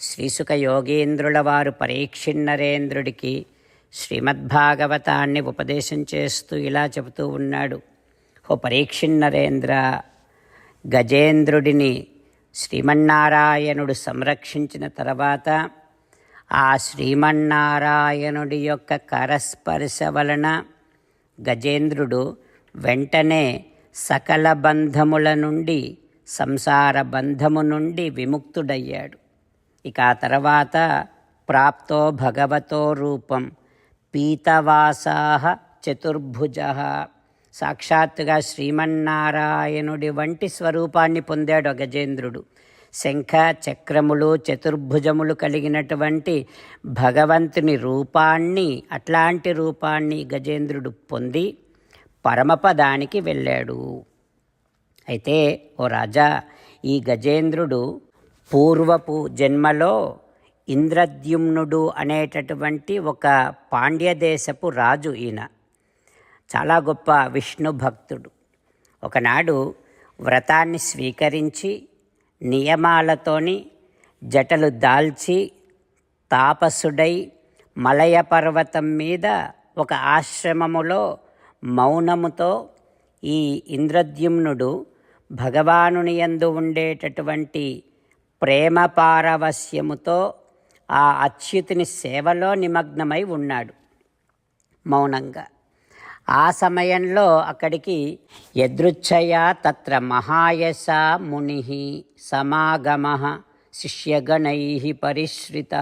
శ్రీసుక యోగేంద్రుల వారు పరీక్షిన్నరేంద్రుడికి శ్రీమద్భాగవతాన్ని ఉపదేశం చేస్తూ ఇలా చెబుతూ ఉన్నాడు. ఓ పరీక్షిన్నరేంద్ర గజేంద్రుడిని శ్రీమన్నారాయణుడు సంరక్షించిన తర్వాత ఆ శ్రీమన్నారాయణుడి యొక్క కరస్పర్శ వలన గజేంద్రుడు వెంటనే సకల బంధముల నుండి సంసార బంధము నుండి విముక్తుడయ్యాడు. ఇక ఆ తర్వాత ప్రాప్తో భగవతో రూపం పీతవాసాహ చతుర్భుజ. సాక్షాత్తుగా శ్రీమన్నారాయణుడి వంటి స్వరూపాన్ని పొందాడు గజేంద్రుడు. శంఖ చక్రములు చతుర్భుజములు కలిగినటువంటి భగవంతుని రూపాన్ని అట్లాంటి రూపాన్ని గజేంద్రుడు పొంది పరమపదానికి వెళ్ళాడు. అయితే ఓ రాజా ఈ గజేంద్రుడు పూర్వపు జన్మలో ఇంద్రద్యుమ్నుడు అనేటటువంటి ఒక పాండ్యదేశపు రాజు ఈయన. చాలా గొప్ప విష్ణు భక్తుడు. ఒకనాడు వ్రతాన్ని స్వీకరించి నియమాలతోని జటలు దాల్చి తాపసుడై మలయ పర్వతం మీద ఒక ఆశ్రమములో మౌనముతో ఈ ఇంద్రద్యుమ్నుడు భగవానుని యందు ఉండేటటువంటి ప్రేమ పారవస్యముతో ఆ అచ్యుతుని సేవలో నిమగ్నమై ఉన్నాడు. మౌనంగా. ఆ సమయంలో అక్కడికి యదృచ్ఛయ తత్ర మహాయస ముని సమాగమ శిష్యగణై పరిశ్రిత.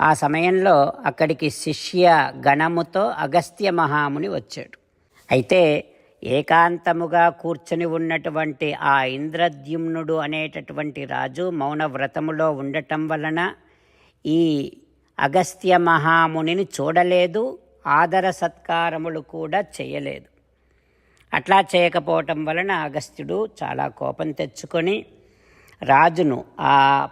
ఆ సమయంలో అక్కడికి శిష్య గణముతో అగస్త్య మహాముని వచ్చాడు. అయితే ఏకాంతముగా కూర్చొని ఉన్నటువంటి ఆ ఇంద్రద్యుమ్నుడు అనేటటువంటి రాజు మౌన వ్రతములో ఉండటం వలన ఈ అగస్త్య మహామునిని చూడలేదు ఆదర సత్కారములు కూడా చేయలేదు. అట్లా చేయకపోవటం వలన అగస్త్యుడు చాలా కోపం తెచ్చుకొని రాజును ఆ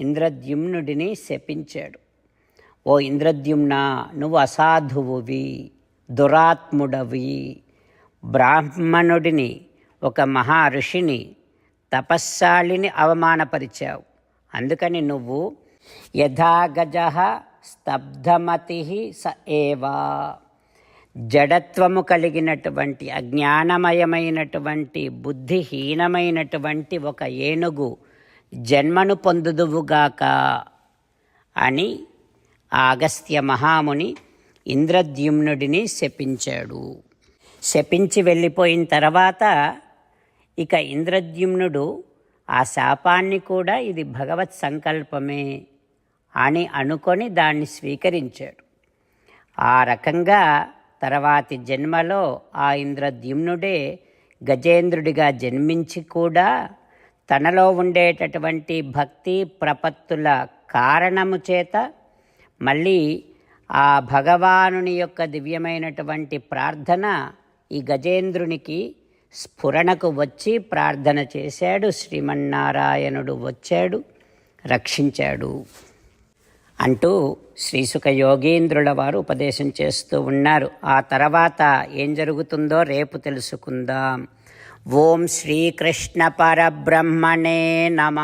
ఇంద్రద్యుమ్నుడిని శపించాడు. ఓ ఇంద్రద్యుమ్న నువ్వు అసాధువువి దురాత్ముడవి బ్రాహ్మణుడిని ఒక మహా ఋషిని తపస్సాలిని అవమానపరిచావు. అందుకని నువ్వు యథాగజ స్తబ్ధమతి స ఏవా. జడత్వము కలిగినటువంటి అజ్ఞానమయమైనటువంటి బుద్ధిహీనమైనటువంటి ఒక ఏనుగు జన్మను పొందుదువుగాక అని ఆగస్త్య అగస్త్య మహాముని ఇంద్రద్యుమ్నుడిని శపించాడు. శపించి వెళ్ళిపోయిన తర్వాత ఇక ఇంద్రద్యుమ్నుడు ఆ శాపాన్ని కూడా ఇది భగవత్ సంకల్పమే అని అనుకొని దాన్ని స్వీకరించాడు. ఆ రకంగా తర్వాతి జన్మలో ఆ ఇంద్రద్యుమ్నుడే గజేంద్రుడిగా జన్మించి కూడా తనలో ఉండేటటువంటి భక్తి ప్రపత్తుల కారణము చేత మళ్ళీ ఆ భగవానుని యొక్క దివ్యమైనటువంటి ప్రార్థన ఈ గజేంద్రునికి స్ఫురణకు వచ్చి ప్రార్థన చేశాడు శ్రీమన్నారాయణుడు వచ్చాడు రక్షించాడు అంటూ శ్రీసుఖ యోగేంద్రుల వారు ఉపదేశం చేస్తూ ఉన్నారు. ఆ తర్వాత ఏం జరుగుతుందో రేపు తెలుసుకుందాం. ఓం శ్రీకృష్ణ పరబ్రహ్మణే నమ.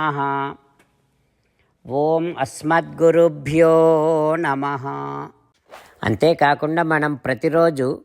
ఓం అస్మద్గురుభ్యో నమ. అంతేకాకుండా మనం ప్రతిరోజు